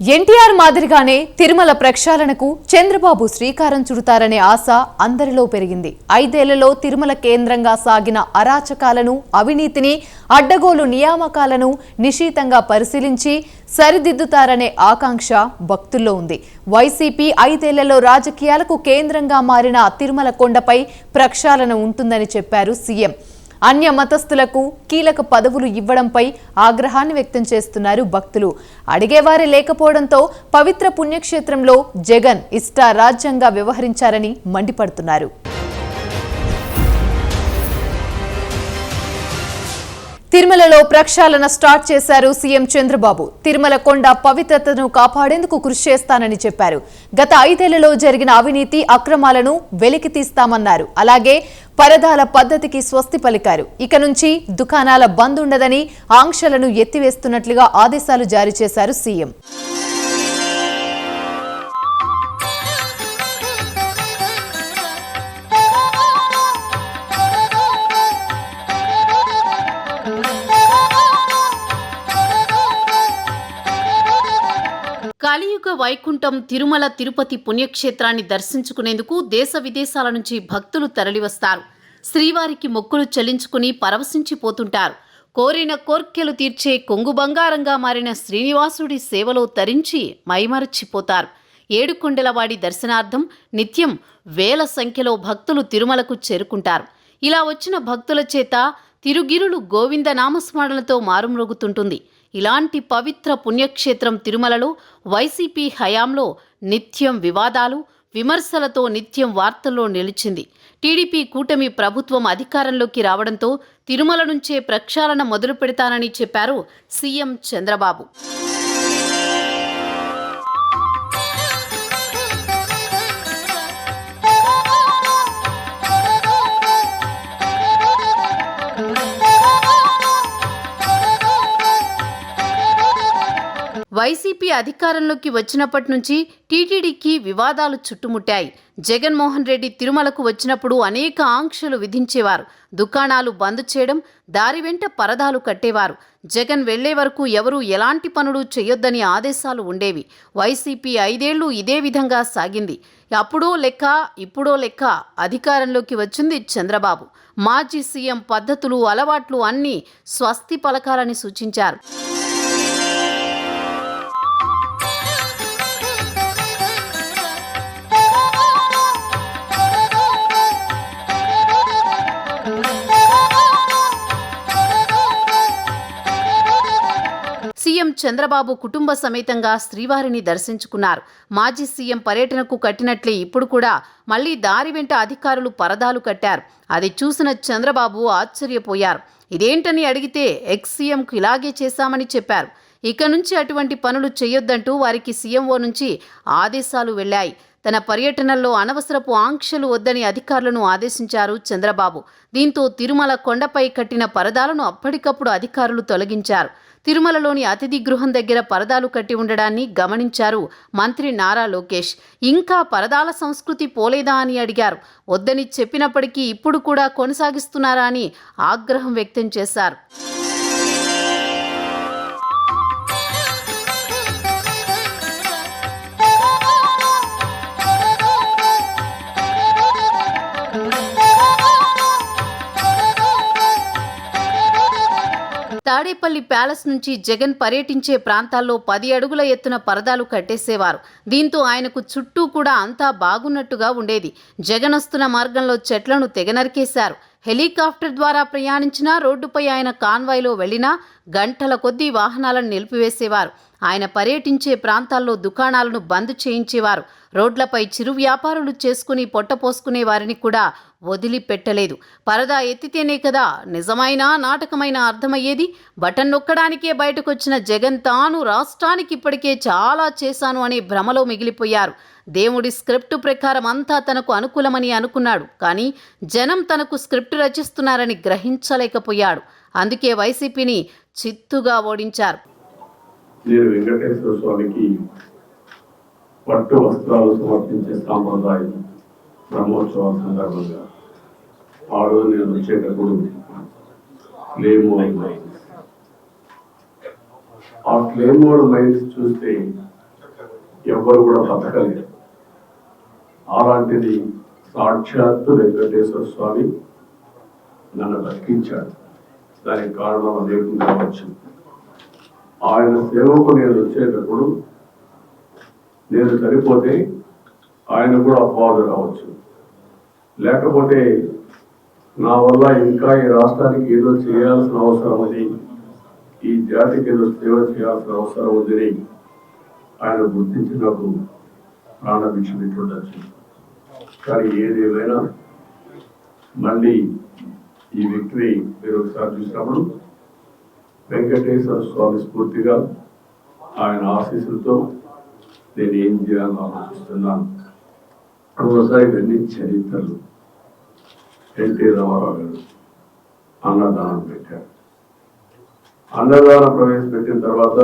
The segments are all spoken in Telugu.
ఎన్టీఆర్ మాదిరిగానే తిరుమల ప్రక్షాళనకు చంద్రబాబు శ్రీకారం చుడతారనే ఆశ అందరిలో పెరిగింది. ఐదేళ్ళలో తిరుమల కేంద్రంగా సాగిన అరాచకాలను అవినీతిని అడ్డగోలు నియామకాలను నిశీతంగా పరిశీలించి సరిదిద్దుతారనే ఆకాంక్ష భక్తుల్లో ఉంది. వైసీపీ ఐదేళ్ళలో రాజకీయాలకు కేంద్రంగా మారిన తిరుమల కొండపై ప్రక్షాళన ఉంటుందని చెప్పారు సీఎం. అన్య మతస్థులకు కీలక పదవులు ఇవ్వడంపై ఆగ్రహాన్ని వ్యక్తం చేస్తున్నారు భక్తులు. అడిగేవారే లేకపోవడంతో పవిత్ర పుణ్యక్షేత్రంలో జగన్ ఇష్టారాజ్యంగా వ్యవహరించారని మండిపడుతున్నారు. తిరుమలలో ప్రక్షాళన స్టార్ట్ చేశారు సీఎం చంద్రబాబు. తిరుమల కొండ పవిత్రతను కాపాడేందుకు కృషి చేస్తానని చెప్పారు. గత ఐదేళ్ళలో జరిగిన అవినీతి అక్రమాలను వెలికి తీస్తామన్నారు. అలాగే పరదాల పద్ధతికి స్వస్తి పలికారు. ఇక నుంచి దుకాణాల బంద్ ఉండదని ఆంక్షలను ఎత్తివేస్తున్నట్లుగా ఆదేశాలు జారీ చేశారు సీఎం. కలియుగ వైకుంఠం తిరుమల తిరుపతి పుణ్యక్షేత్రాన్ని దర్శించుకునేందుకు దేశ విదేశాల నుంచి భక్తులు తరలివస్తారు. శ్రీవారికి మొక్కులు చెల్లించుకుని పరవశించిపోతుంటారు. కోరిన కోర్కెలు తీర్చే కొంగు బంగారంగా మారిన శ్రీనివాసుడి సేవలో తరించి మైమరచిపోతారు. ఏడుకొండలవాడి దర్శనార్థం నిత్యం వేల సంఖ్యలో భక్తులు తిరుమలకు చేరుకుంటారు. ఇలా వచ్చిన భక్తుల చేత తిరుగిరులు గోవింద నామస్మరణలతో మారుమ్రోగుతుంటుంది. ఇలాంటి పవిత్ర పుణ్యక్షేత్రం తిరుమలలో వైసీపీ హయాంలో నిత్యం వివాదాలు విమర్శలతో నిత్యం వార్తల్లో నిలిచింది. టీడీపీ కూటమి ప్రభుత్వం అధికారంలోకి రావడంతో తిరుమల నుంచే ప్రక్షాళన మొదలు పెడతానని చెప్పారు సీఎం చంద్రబాబు. వైసీపీ అధికారంలోకి వచ్చినప్పటి నుంచి టీటీడీకి వివాదాలు చుట్టుముట్టాయి. జగన్మోహన్ రెడ్డి తిరుమలకు వచ్చినప్పుడు అనేక ఆంక్షలు విధించేవారు. దుకాణాలు బంద్ చేయడం దారి వెంట పరదాలు కట్టేవారు. జగన్ వెళ్ళే వరకు ఎవరూ ఎలాంటి పనులు చేయొద్దని ఆదేశాలు ఉండేవి. వైసీపీ ఐదేళ్ళు ఇదే విధంగా సాగింది. అప్పుడో లెక్క ఇప్పుడో లెక్క అధికారంలోకి వచ్చింది చంద్రబాబు. మాజీ సీఎం పద్ధతులు అలవాట్లు అన్నీ స్వస్తి పలకాలని సూచించారు. చంద్రబాబు కుటుంబ సమేతంగా శ్రీవారిని దర్శించుకున్నారు. మాజీ సీఎం పర్యటనకు కట్టినట్లే ఇప్పుడు కూడా మళ్ళీ దారి వెంట అధికారులు పరదాలు కట్టారు. అది చూసిన చంద్రబాబు ఆశ్చర్యపోయారు. ఇదేంటని అడిగితే ఎక్స్ సీఎంకు ఇలాగే చేశామని చెప్పారు. ఇక నుంచి అటువంటి పనులు చేయొద్దంటూ వారికి సీఎంఓ నుంచి ఆదేశాలు వెళ్ళాయి తన పర్యటనల్లో అనవసరపు ఆంక్షలు వద్దని అధికారులను ఆదేశించారు చంద్రబాబు. దీంతో తిరుమల కొండపై కట్టిన పరదాలను అప్పటికప్పుడు అధికారులు తొలగించారు. తిరుమలలోని అతిథి గృహం దగ్గర పరదాలు కట్టి ఉండడాన్ని గమనించారు మంత్రి నారా లోకేష్. ఇంకా పరదాల సంస్కృతి పోలేదా అని అడిగారు. వద్దని చెప్పినప్పటికీ ఇప్పుడు కూడా కొనసాగిస్తున్నారా అని ఆగ్రహం వ్యక్తం చేశారు. తాడేపల్లి ప్యాలెస్ నుంచి జగన్ పర్యటించే ప్రాంతాల్లో పది అడుగుల ఎత్తున పరదాలు కట్టేసేవారు. దీంతో ఆయనకు చుట్టూ కూడా అంతా బాగున్నట్టుగా ఉండేది. జగన్ వస్తున్న మార్గంలో చెట్లను తెగనరికేశారు హెలికాప్టర్ ద్వారా ప్రయాణించినా రోడ్డుపై ఆయన కాన్వాయ్లో వెళ్ళినా గంటల కొద్దీ వాహనాలను నిలిపివేసేవారు. ఆయన పర్యటించే ప్రాంతాల్లో దుకాణాలను బంద్ చేయించేవారు. రోడ్లపై చిరు వ్యాపారులు చేసుకుని పొట్టపోసుకునే వారిని కూడా వదిలిపెట్టలేదు. పరదా ఎత్తితేనే కదా నిజమైన నాటకమైన అర్థమయ్యేది? బటన్ నొక్కడానికే బయటకొచ్చిన జగన్ తాను రాష్ట్రానికి ఇప్పటికే చాలా చేశాను అనే భ్రమలో మిగిలిపోయారు. దేవుడి స్క్రిప్ట్ ప్రకారం అంతా తనకు అనుకూలమని అనుకున్నాడు. కానీ జనం తనకు స్క్రిప్ట్ రచిస్తున్నారని గ్రహించలేకపోయాడు. అందుకే వైసీపీని చిత్తుగా ఓడించారు. నేను వెంకటేశ్వర స్వామికి పట్టు వస్త్రాలు సమర్పించే సాంప్రదాయం బ్రహ్మోత్సవాల సందర్భంగా ఆ రోజు నేను వచ్చేటప్పుడు క్లేమోర్ మైన్స్ ఆ క్లేమోర్ మైన్స్ చూస్తే ఎవ్వరు కూడా బతకలేరు. అలాంటిది సాక్షాత్తు వెంకటేశ్వర స్వామి నన్ను బతికించాడు. దానికి కారణం అనేకం కావచ్చు. ఆయన సేవకు నేను వచ్చేటప్పుడు నేను చనిపోతే ఆయన కూడా అపవాదు రావచ్చు లేకపోతే నా వల్ల ఇంకా ఈ రాష్ట్రానికి ఏదో చేయాల్సిన అవసరం ఉంది. ఈ జాతికి ఏదో సేవ చేయాల్సిన అవసరం ఉందని ఆయన గుర్తించి నాకు ప్రాణభిక్ష ఉండొచ్చు కానీ ఏదేమైనా మళ్ళీ ఈ వ్యక్తిని మీరు ఒకసారి చూసినప్పుడు వెంకటేశ్వర స్వామి స్ఫూర్తిగా ఆయన ఆశీస్సులతో నేను ఏం చేయాలని ఆలోచిస్తున్నాను? ఒకసారి ఇవన్నీ చరిత్రలు. ఎన్టీ రామారావు గారు అన్నదానం పెట్టారు. అన్నదానం ప్రవేశపెట్టిన తర్వాత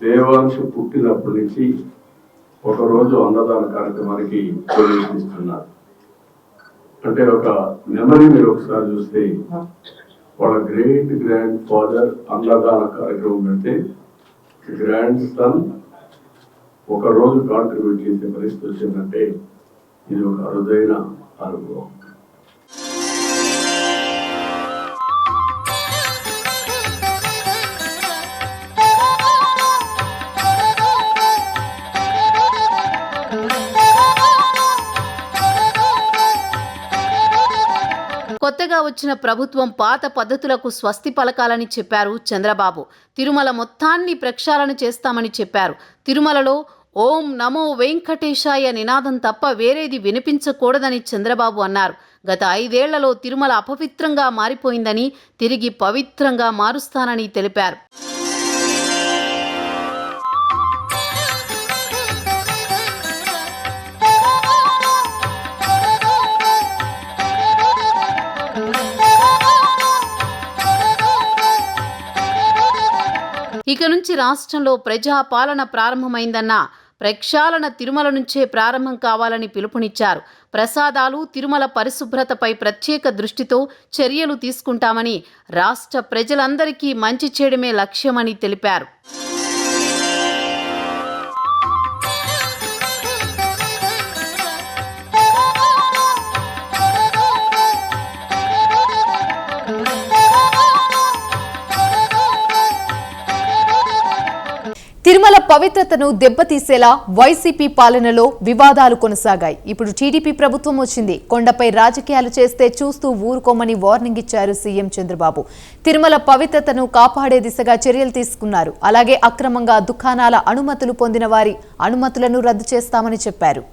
దేవాంశ పుట్టినప్పటి నుంచి ఒకరోజు అన్నదాన కార్యక్రమానికి ప్రవేశిస్తున్నారు. అంటే ఒక మెమరీ మీరు ఒకసారి చూస్తే వాళ్ళ గ్రేట్ గ్రాండ్ ఫాదర్ అన్నదాన కార్యక్రమం పెడితే గ్రాండ్ సన్ ఒక రోజు కాంట్రిబ్యూట్ చేసే పరిస్థితి వచ్చిందంటే ఇది ఒక అరుదైన అనుభవం. కొత్తగా వచ్చిన ప్రభుత్వం పాత పద్ధతులకు స్వస్తి పలకాలని చెప్పారు చంద్రబాబు. తిరుమల మొత్తాన్ని ప్రక్షాళన చేస్తామని చెప్పారు. తిరుమలలో ఓం నమో వెంకటేశాయ నినాదం తప్ప వేరేది వినిపించకూడదని చంద్రబాబు అన్నారు. గత ఐదేళ్ళలో తిరుమల అపవిత్రంగా మారిపోయిందని తిరిగి పవిత్రంగా మారుస్తానని తెలిపారు. ఇక నుంచి రాష్ట్రంలో ప్రజాపాలన ప్రారంభమైందన్న ప్రక్షాళన తిరుమల నుంచే ప్రారంభం కావాలని పిలుపునిచ్చారు. ప్రసాదాలు తిరుమల పరిశుభ్రతపై ప్రత్యేక దృష్టితో చర్యలు తీసుకుంటామని రాష్ట్ర ప్రజలందరికీ మంచి చేయడమే లక్ష్యమని తెలిపారు. తిరుమల పవిత్రతను దెబ్బతీసేలా వైసీపీ పాలనలో వివాదాలు కొనసాగాయి. ఇప్పుడు టీడీపీ ప్రభుత్వం వచ్చింది. కొండపై రాజకీయాలు చేస్తే చూస్తూ ఊరుకోమని వార్నింగ్ ఇచ్చారు సీఎం చంద్రబాబు. తిరుమల పవిత్రతను కాపాడే దిశగా చర్యలు తీసుకున్నారు. అలాగే అక్రమంగా దుకాణాల అనుమతులు పొందిన వారి అనుమతులను రద్దు చేస్తామని చెప్పారు.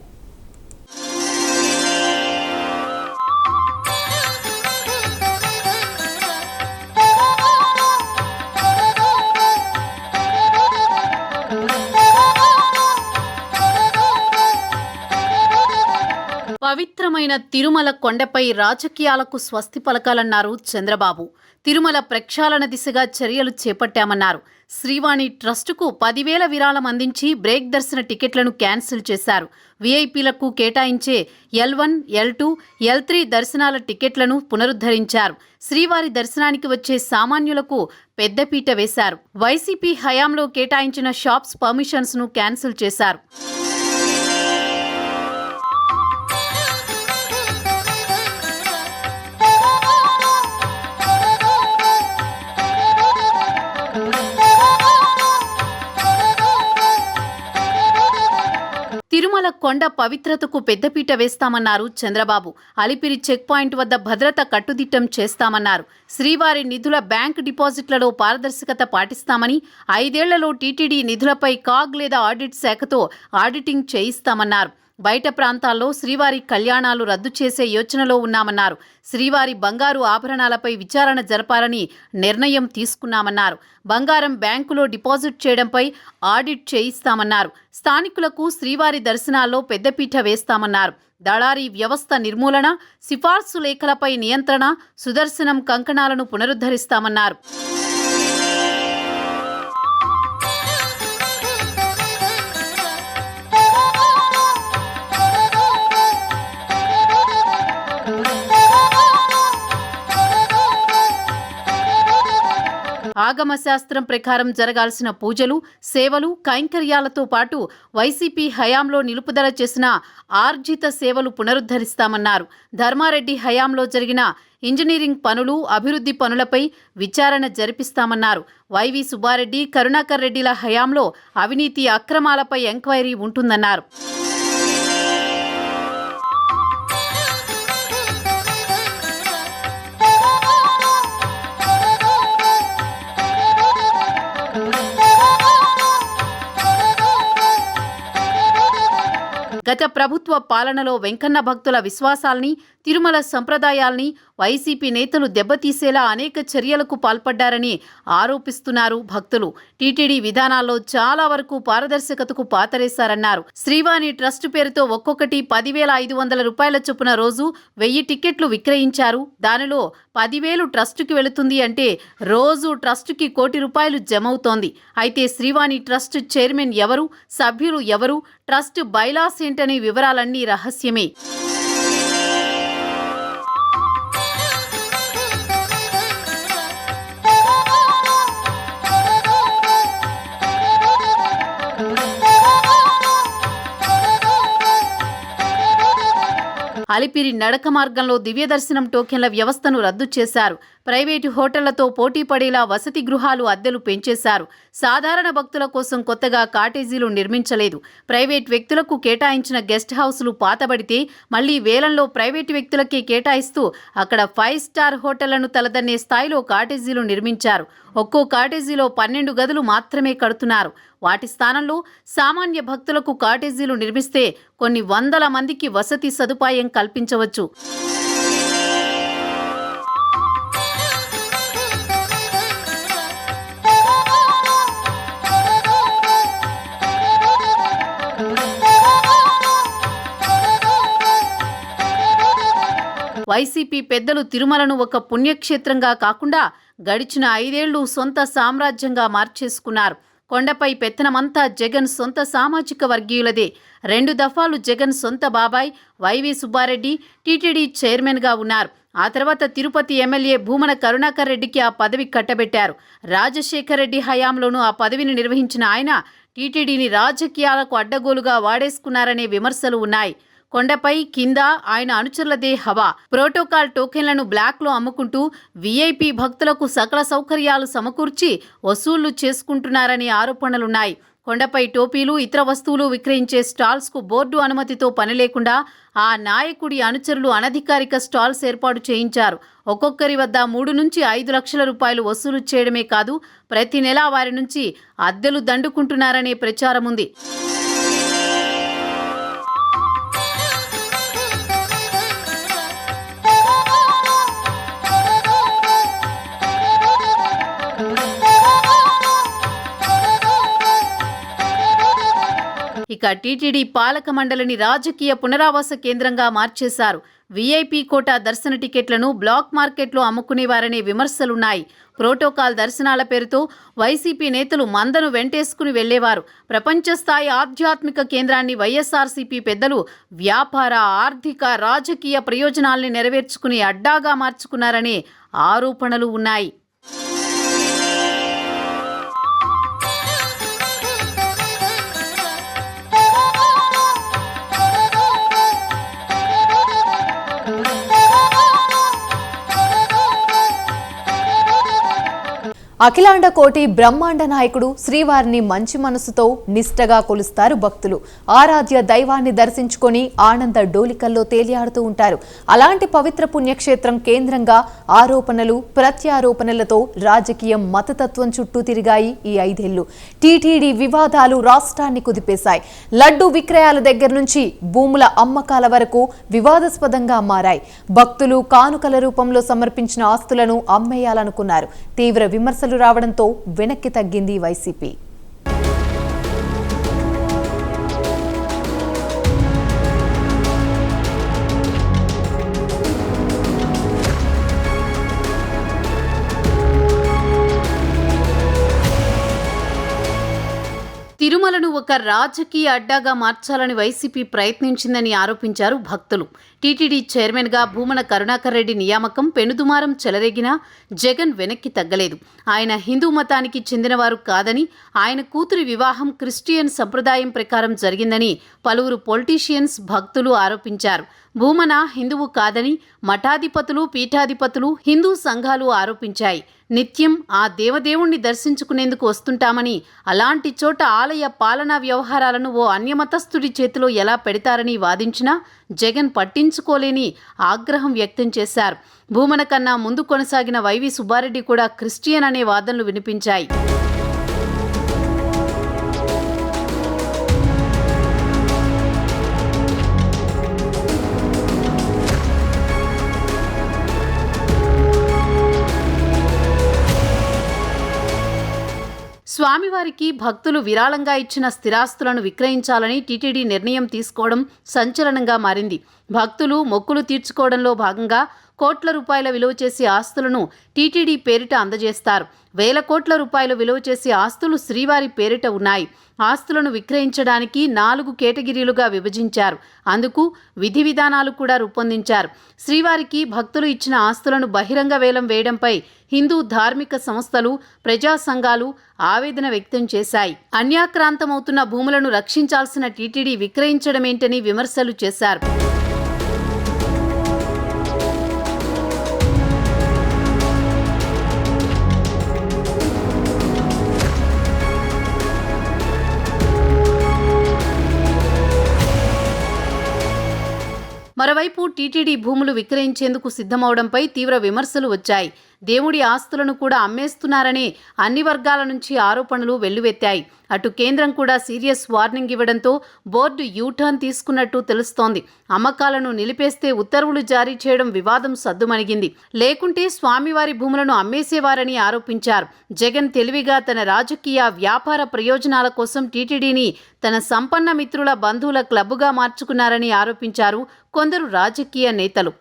పవిత్రమైన తిరుమల కొండపై రాజకీయాలకు స్వస్తి పలకాలన్నారు చంద్రబాబు. తిరుమల ప్రక్షాళన దిశగా చర్యలు చేపట్టామన్నారు. శ్రీవాణి ట్రస్టుకు పదివేల విరాళం అందించి బ్రేక్ దర్శన టికెట్లను క్యాన్సిల్ చేశారు. వీఐపీలకు కేటాయించే L one L two L three దర్శనాల టికెట్లను పునరుద్ధరించారు. శ్రీవారి దర్శనానికి వచ్చే సామాన్యులకు పెద్దపీట వేశారు. వైసీపీ హయాంలో కేటాయించిన షాప్స్ పర్మిషన్స్ను క్యాన్సిల్ చేశారు. తిరుమల కొండ పవిత్రతకు పెద్దపీట వేస్తామన్నారు చంద్రబాబు. అలిపిరి చెక్ పాయింట్ వద్ద భద్రత కట్టుదిట్టం చేస్తామన్నారు. శ్రీవారి నిధుల బ్యాంక్ డిపాజిట్లలో పారదర్శకత పాటిస్తామని ఐదేళ్ళలో టీటీడీ నిధులపై కాగ్ లేదా ఆడిట్ శాఖతో ఆడిటింగ్ చేయిస్తామన్నారు. బయట ప్రాంతాల్లో శ్రీవారి కళ్యాణాలు రద్దు చేసే యోచనలో ఉన్నామన్నారు. శ్రీవారి బంగారు ఆభరణాలపై విచారణ జరపాలని నిర్ణయం తీసుకున్నామన్నారు. బంగారం బ్యాంకులో డిపాజిట్ చేయడంపై ఆడిట్ చేయిస్తామన్నారు. స్థానికులకు శ్రీవారి దర్శనాల్లో పెద్దపీట వేస్తామన్నారు. దళారీ వ్యవస్థ నిర్మూలన సిఫార్సు లేఖలపై నియంత్రణ సుదర్శనం కంకణాలను పునరుద్ధరిస్తామన్నారు. ఆగమ శాస్త్రం ప్రకారం జరగాల్సిన పూజలు సేవలు కైంకర్యాలతో పాటు వైసీపీ హయాంలో నిలుపుదల చేసిన ఆర్జిత సేవలు పునరుద్ధరిస్తామన్నారు. ధర్మారెడ్డి హయాంలో జరిగిన ఇంజనీరింగ్ పనులు అభివృద్ధి పనులపై విచారణ జరిపిస్తామన్నారు. వైవి సుబ్బారెడ్డి కరుణాకర్ రెడ్డిల హయాంలో అవినీతి అక్రమాలపై ఎంక్వైరీ ఉంటుందన్నారు. గత ప్రభుత్వ పాలనలో వెంకన్న భక్తుల విశ్వాసాల్ని తిరుమల సంప్రదాయాల్ని వైసీపీ నేతలు దెబ్బతీసేలా అనేక చర్యలకు పాల్పడ్డారని ఆరోపిస్తున్నారు భక్తులు. టీటీడీ విధానాల్లో చాలా వరకు పారదర్శకతకు పాతరేశారన్నారు. శ్రీవాణి ట్రస్ట్ పేరుతో ఒక్కొక్కటి పదివేల ఐదు వందల రూపాయల చొప్పున రోజు వెయ్యి టికెట్లు విక్రయించారు. దానిలో పదివేలు ట్రస్టుకి వెళుతుంది అంటే రోజు ట్రస్టుకి కోటి రూపాయలు జమవుతోంది. అయితే శ్రీవాణి ట్రస్ట్ చైర్మన్ ఎవరు సభ్యులు ఎవరు ట్రస్ట్ బైలాస్ ఏంటనే వివరాలన్నీ రహస్యమే. అలిపిరి నడక మార్గంలో దివ్య దర్శనం టోకెన్ల వ్యవస్థను రద్దు చేశారు. ప్రైవేటు హోటళ్ళతో పోటీ పడేలా వసతి గృహాలు అద్దెలు పెంచేశారు. సాధారణ భక్తుల కోసం కొత్తగా కాటేజీలు నిర్మించలేదు. ప్రైవేట్ వ్యక్తులకు కేటాయించిన గెస్ట్ హౌస్లు పాతబడితే మళ్ళీ వేలంలో ప్రైవేటు వ్యక్తులకే కేటాయిస్తూ అక్కడ ఫైవ్ స్టార్ హోటళ్ళను తలదన్నే స్థాయిలో కాటేజీలు నిర్మించారు. ఒక్కో కాటేజీలో పన్నెండు గదులు మాత్రమే కడుతున్నారు. వాటి స్థానంలో సామాన్య భక్తులకు కాటేజీలు నిర్మిస్తే కొన్ని వందల మందికి వసతి సదుపాయం కల్పించవచ్చు. వైసీపీ పెద్దలు తిరుమలను ఒక పుణ్యక్షేత్రంగా కాకుండా గడిచిన ఐదేళ్ళు సొంత సామ్రాజ్యంగా మార్చేసుకున్నారు. కొండపై పెత్తనమంతా జగన్ సొంత సామాజిక వర్గీయులదే. రెండు దఫాలు జగన్ సొంత బాబాయ్ వైవి సుబ్బారెడ్డి టీటీడీ చైర్మన్గా ఉన్నారు. ఆ తర్వాత తిరుపతి ఎమ్మెల్యే భూమన కరుణాకర్ రెడ్డికి ఆ పదవి కట్టబెట్టారు. రాజశేఖర్ రెడ్డి హయాంలోనూ ఆ పదవిని నిర్వహించిన ఆయన టీటీడీని రాజకీయాలకు అడ్డగోలుగా వాడేసుకున్నారనే విమర్శలు ఉన్నాయి. కొండపై కింద ఆయన అనుచరులదే హవా. ప్రోటోకాల్ టోకెన్లను బ్లాక్లో అమ్ముకుంటూ వీఐపీ భక్తులకు సకల సౌకర్యాలు సమకూర్చి వసూళ్ళు చేసుకుంటున్నారనే ఆరోపణలున్నాయి. కొండపై టోపీలు ఇతర వస్తువులు విక్రయించే స్టాల్స్కు బోర్డు అనుమతితో పని లేకుండా ఆ నాయకుడి అనుచరులు అనధికారిక స్టాల్స్ ఏర్పాటు చేయించారు. ఒక్కొక్కరి వద్ద మూడు నుంచి ఐదు లక్షల రూపాయలు వసూలు చేయడమే కాదు ప్రతి నెలా వారి నుంచి అద్దెలు దండుకుంటున్నారనే ప్రచారం ఉంది ఇక టీటీడీ పాలక మండలిని రాజకీయ పునరావాస కేంద్రంగా మార్చేశారు. వీఐపీ కోటా దర్శన టికెట్లను బ్లాక్ మార్కెట్లో అమ్ముకునేవారనే విమర్శలున్నాయి. ప్రోటోకాల్ దర్శనాల పేరుతో వైసీపీ నేతలు మందను వెంటేసుకుని వెళ్ళేవారు. ప్రపంచ స్థాయి ఆధ్యాత్మిక కేంద్రాన్ని వైఎస్ఆర్సీపీ పెద్దలు వ్యాపార ఆర్థిక రాజకీయ ప్రయోజనాల్ని నెరవేర్చుకుని అడ్డాగా మార్చుకున్నారనే ఆరోపణలు ఉన్నాయి. అఖిలాండ కోటి బ్రహ్మాండ నాయకుడు శ్రీవారిని మంచి మనసుతో నిష్టగా కొలుస్తారు భక్తులు. ఆరాధ్య దైవాన్ని దర్శించుకొని ఆనంద డోలికల్లో తేలియాడుతూ ఉంటారు. అలాంటి పవిత్ర పుణ్యక్షేత్రం కేంద్రంగా ఆరోపణలు ప్రత్యారోపణలతో రాజకీయం మతతత్వం చుట్టూ తిరిగాయి ఈ ఐదేళ్ళు. టీటీడీ వివాదాలు రాష్ట్రాన్ని కుదిపేశాయి. లడ్డు విక్రయాల దగ్గర నుంచి భూముల అమ్మకాల వరకు వివాదాస్పదంగా మారాయి. భక్తులు కానుకల రూపంలో సమర్పించిన ఆస్తులను అమ్మేయాలనుకున్నారు. తీవ్ర విమర్శలు రావడంతో వెనక్కి తగ్గింది వైసీపీ. తిరుమలను ఒక రాజకీయ అడ్డాగా మార్చాలని వైసీపీ ప్రయత్నించిందని ఆరోపించారు భక్తులు. టీటీడీ చైర్మన్గా భూమన కరుణాకర్ రెడ్డి నియామకం పెనుదుమారం చెలరేగినా జగన్ వెనక్కి తగ్గలేదు. ఆయన హిందూ మతానికి చెందినవారు కాదని ఆయన కూతురి వివాహం క్రిస్టియన్ సంప్రదాయం ప్రకారం జరిగిందని పలువురు పొలిటీషియన్స్ భక్తులు ఆరోపించారు. భూమన హిందువు కాదని మఠాధిపతులు పీఠాధిపతులు హిందూ సంఘాలు ఆరోపించాయి. నిత్యం ఆ దేవదేవుణ్ణి దర్శించుకునేందుకు వస్తుంటామని అలాంటి చోట ఆలయ పాలనా వ్యవహారాలను ఓ అన్యమతస్థుడి చేతిలో ఎలా పెడతారని వాదించినా జగన్ పట్టించుకోలేని ఆగ్రహం వ్యక్తం చేశారు. భూమన కన్నా ముందు కొనసాగిన వైవి సుబ్బారెడ్డి కూడా క్రిస్టియన్ అనే వాదనలు వినిపించాయి. అమ్మవారికి భక్తులు విరాళంగా ఇచ్చిన స్థిరాస్తులను విక్రయించాలని టీటీడీ నిర్ణయం తీసుకోవడం సంచలనంగా మారింది. భక్తులు మొక్కులు తీర్చుకోవడంలో భాగంగా కోట్ల రూపాయల విలువ చేసే ఆస్తులను టీటీడీ పేరిట అందజేస్తారు. వేల కోట్ల రూపాయలు విలువ చేసే ఆస్తులు శ్రీవారి పేరిట ఉన్నాయి. ఆస్తులను విక్రయించడానికి నాలుగు కేటగిరీలుగా విభజించారు. అందుకు విధి విధానాలు కూడా రూపొందించారు. శ్రీవారికి భక్తులు ఇచ్చిన ఆస్తులను బహిరంగ వేలం వేయడంపై హిందూ ధార్మిక సంస్థలు ప్రజా సంఘాలు ఆవేదన వ్యక్తం చేశాయి. అన్యాక్రాంతమవుతున్న భూములను రక్షించాల్సిన టీటీడీ విక్రయించడమేంటని విమర్శలు చేశారు. మరోవైపు టీటీడీ భూములు విక్రయించేందుకు సిద్ధమవడంపై తీవ్ర విమర్శలు వచ్చాయి. దేవుడి ఆస్తులను కూడా అమ్మేస్తున్నారని అన్ని వర్గాల నుంచి ఆరోపణలు వెల్లువెత్తాయి. అటు కేంద్రం కూడా సీరియస్ వార్నింగ్ ఇవ్వడంతో బోర్డు యూటర్న్ తీసుకున్నట్టు తెలుస్తోంది. అమ్మకాలను నిలిపేస్తే ఉత్తర్వులు జారీ చేయడం వివాదం సద్దుమణిగింది. లేకుంటే స్వామివారి భూములను అమ్మేసేవారని ఆరోపించారు. జగన్ తెలివిగా తన రాజకీయ వ్యాపార ప్రయోజనాల కోసం టీటీడీని తన సంపన్న మిత్రుల బంధువుల క్లబ్గా మార్చుకున్నారని ఆరోపించారు కొందరు రాజకీయ నేతలు.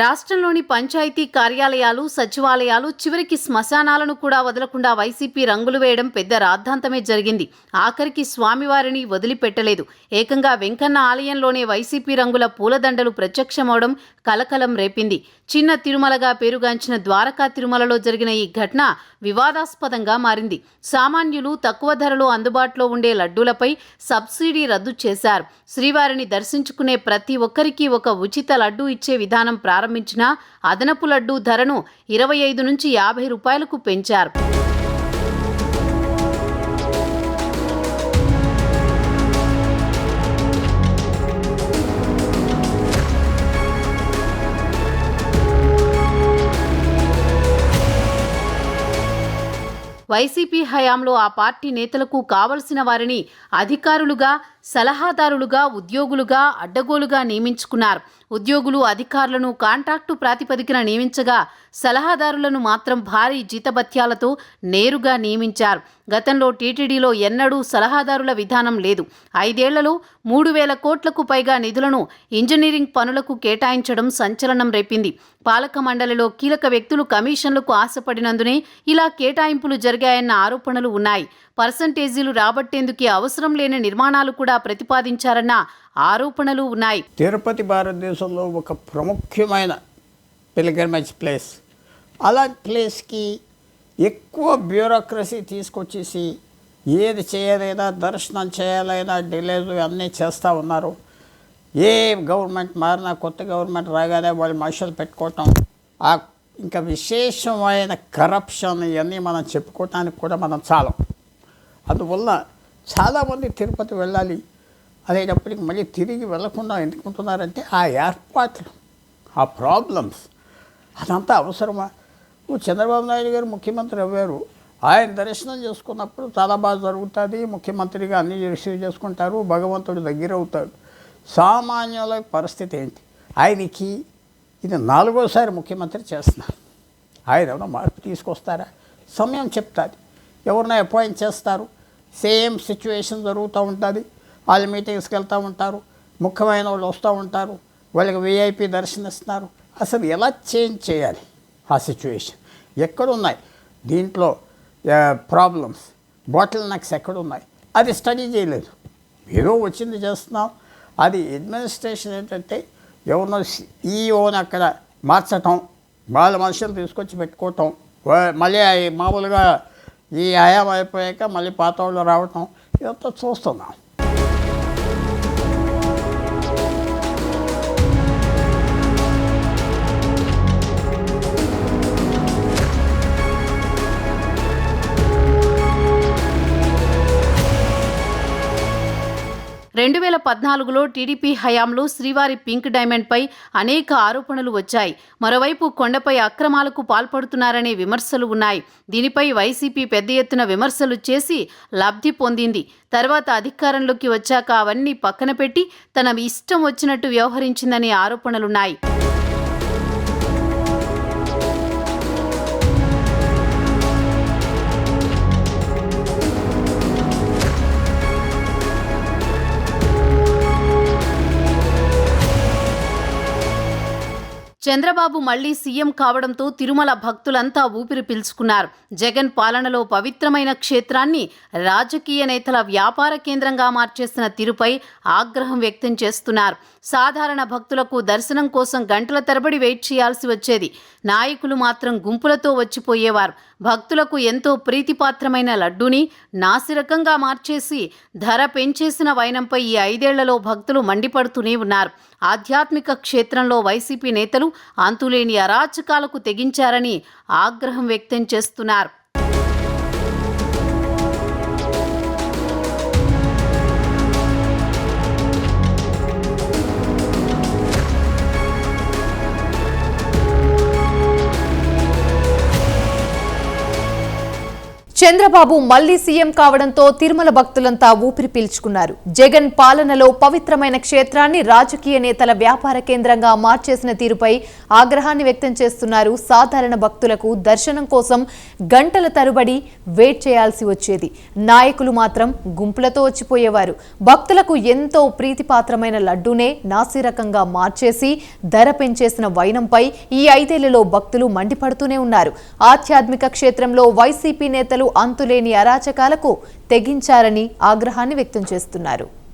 రాష్ట్రంలోని పంచాయతీ కార్యాలయాలు సచివాలయాలు చివరికి శ్మశానాలను కూడా వదలకుండా వైసీపీ రంగులు వేయడం పెద్ద రాద్ధాంతమే జరిగింది. ఆఖరికి స్వామివారిని వదిలిపెట్టలేదు. ఏకంగా వెంకన్న ఆలయంలోనే వైసీపీ రంగుల పూలదండలు ప్రత్యక్షమవడం కలకలం రేపింది. చిన్న తిరుమలగా పేరుగాంచిన ద్వారకా తిరుమలలో జరిగిన ఈ ఘటన వివాదాస్పదంగా మారింది. సామాన్యులు తక్కువ ధరలో అందుబాటులో ఉండే లడ్డూలపై సబ్సిడీ రద్దు చేశారు. శ్రీవారిని దర్శించుకునే ప్రతి ఒక్కరికి ఒక ఉచిత లడ్డూ ఇచ్చే విధానం ప్రారంభించిన అదనపు లడ్డూ ధరను ఇరవై ఐదు నుంచి యాభై రూపాయలకు పెంచారు. వైసీపీ హయాంలో ఆ పార్టీ నేతలకు కావలసిన వారిని అధికారులుగా సలహాదారులుగా ఉద్యోగులుగా అడ్డగోలుగా నియమించుకున్నారు. ఉద్యోగులు అధికారులను కాంట్రాక్టు ప్రాతిపదికన నియమించగా సలహాదారులను మాత్రం భారీ జీతభత్యాలతో నేరుగా నియమించారు. గతంలో టీటీడీలో ఎన్నడూ సలహాదారుల విధానం లేదు. ఐదేళ్ళలో మూడు వేల కోట్లకు పైగా నిధులను ఇంజనీరింగ్ పనులకు కేటాయించడం సంచలనం రేపింది. పాలక మండలిలో కీలక వ్యక్తులు కమిషన్లకు ఆశపడినందునే ఇలా కేటాయింపులు జరిగాయన్న ఆరోపణలు ఉన్నాయి. పర్సంటేజీలు రాబట్టేందుకు అవసరం లేని నిర్మాణాలు కూడా ప్రతిపాదించారన్న ఆరోపణలు ఉన్నాయి. తిరుపతి భారతదేశంలో ఒక ప్రముఖమైన పిలిగ్రమేజ్ ప్లేస్ అలాంటి ప్లేస్కి ఎక్కువ బ్యూరోక్రసీ తీసుకొచ్చేసి ఏది చేయలేదా దర్శనం చేయాలైనా డిలేలు అన్నీ చేస్తూ ఉన్నారు. ఏ గవర్నమెంట్ మారినా కొత్త గవర్నమెంట్ రాగానే వాళ్ళు మనుషులు పెట్టుకోవటం ఆ ఇంకా విశేషమైన కరప్షన్ ఇవన్నీ మనం చెప్పుకోవటానికి కూడా మనం చాలం. అందువల్ల చాలామంది తిరుపతి వెళ్ళాలి అనేటప్పటికి మళ్ళీ తిరిగి వెళ్ళకుండా ఎందుకుంటున్నారంటే ఆ ఏర్పాట్లు ఆ ప్రాబ్లమ్స్ అదంతా అవసరమా? చంద్రబాబు నాయుడు గారు ముఖ్యమంత్రి అవ్వారు. ఆయన దర్శనం చేసుకున్నప్పుడు చాలా బాగా జరుగుతుంది. ముఖ్యమంత్రిగా అన్ని రిసీవ్ చేసుకుంటారు. భగవంతుడు దగ్గర అవుతాడు. సామాన్యుల పరిస్థితి ఏంటి? ఆయనకి ఇది నాలుగోసారి ముఖ్యమంత్రి చేస్తున్నారు. ఆయన ఏమైనా మార్పు తీసుకొస్తారా? సమయం చెప్తాది. ఎవరినైనా అపాయింట్ చేస్తారు. సేమ్ సిచ్యువేషన్ జరుగుతూ ఉంటుంది. వాళ్ళు మీటింగ్స్కి వెళ్తూ ఉంటారు. ముఖ్యమైన వాళ్ళు వస్తూ ఉంటారు. వాళ్ళకి విఐపి దర్శనిస్తున్నారు అసలు ఎలా చేంజ్ చేయాలి ఆ సిచ్యువేషన్? ఎక్కడున్నాయి? దీంట్లో ప్రాబ్లమ్స్ బాటిల్ నెక్స్ ఎక్కడున్నాయి? అది స్టడీ చేయలేదు. ఏదో వచ్చింది చేస్తున్నాం. అది అడ్మినిస్ట్రేషన్ ఏంటంటే ఎవరినో ఈఓని అక్కడ మార్చటం వాళ్ళ మనుషులు తీసుకొచ్చి పెట్టుకోవటం మళ్ళీ మామూలుగా ఈ హయాం అయిపోయాక మళ్ళీ పాత వాళ్ళు రావటం ఇదంతా చూస్తున్నాం. రెండు వేల పద్నాలుగులో టీడీపీ హయాంలో శ్రీవారి పింక్ డైమండ్పై అనేక ఆరోపణలు వచ్చాయి. మరోవైపు కొండపై అక్రమాలకు పాల్పడుతున్నారనే విమర్శలు ఉన్నాయి. దీనిపై వైసీపీ పెద్ద ఎత్తున విమర్శలు చేసి లబ్ధి పొందింది. తర్వాత అధికారంలోకి వచ్చాక అవన్నీ పక్కన పెట్టి తన ఇష్టం వచ్చినట్టు వ్యవహరించిందనే ఆరోపణలున్నాయి. చంద్రబాబు మళ్ళీ సీఎం కావడంతో తిరుమల భక్తులంతా ఊపిరి పీల్చుకున్నారు. జగన్ పాలనలో పవిత్రమైన క్షేత్రాన్ని రాజకీయ నేతల వ్యాపార కేంద్రంగా మార్చేసిన తీరుపై ఆగ్రహం వ్యక్తం చేస్తున్నారు. సాధారణ భక్తులకు దర్శనం కోసం గంటల తరబడి వెయిట్ చేయాల్సి వచ్చేది. నాయకులు మాత్రం గుంపులతో వచ్చిపోయేవారు. భక్తులకు ఎంతో ప్రీతిపాత్రమైన లడ్డూని నాసిరకంగా మార్చేసి ధర పెంచేసిన వైనంపై ఈ ఐదేళ్ళలో భక్తులు మండిపడుతూనే ఉన్నారు. ఆధ్యాత్మిక క్షేత్రంలో వైసీపీ నేతలు అంతులేని అరాచకాలకు తెగించారని ఆగ్రహం వ్యక్తం చేస్తున్నారు. చంద్రబాబు మళ్ళీ సీఎం కావడంతో తిరుమల భక్తులంతా ఊపిరి పీల్చుకున్నారు. జగన్ పాలనలో పవిత్రమైన క్షేత్రాన్ని రాజకీయ నేతల వ్యాపార కేంద్రంగా మార్చేసిన తీరుపై ఆగ్రహాన్ని వ్యక్తం చేస్తున్నారు సాధారణ భక్తులకు దర్శనం కోసం గంటల తరబడి వెయిట్ చేయాల్సి వచ్చేది. నాయకులు మాత్రం గుంపులతో వచ్చిపోయేవారు. భక్తులకు ఎంతో ప్రీతిపాత్రమైన లడ్డూనే నాసిరకంగా మార్చేసి ధర పెంచేసిన వైనంపై ఈ ఐదేళ్ళలో భక్తులు మండిపడుతూనే ఉన్నారు. ఆధ్యాత్మిక క్షేత్రంలో వైసీపీ నేతలు అంతులేని అరాచకాలకు తెగించారని ఆగ్రహాన్ని వ్యక్తం చేస్తున్నారు.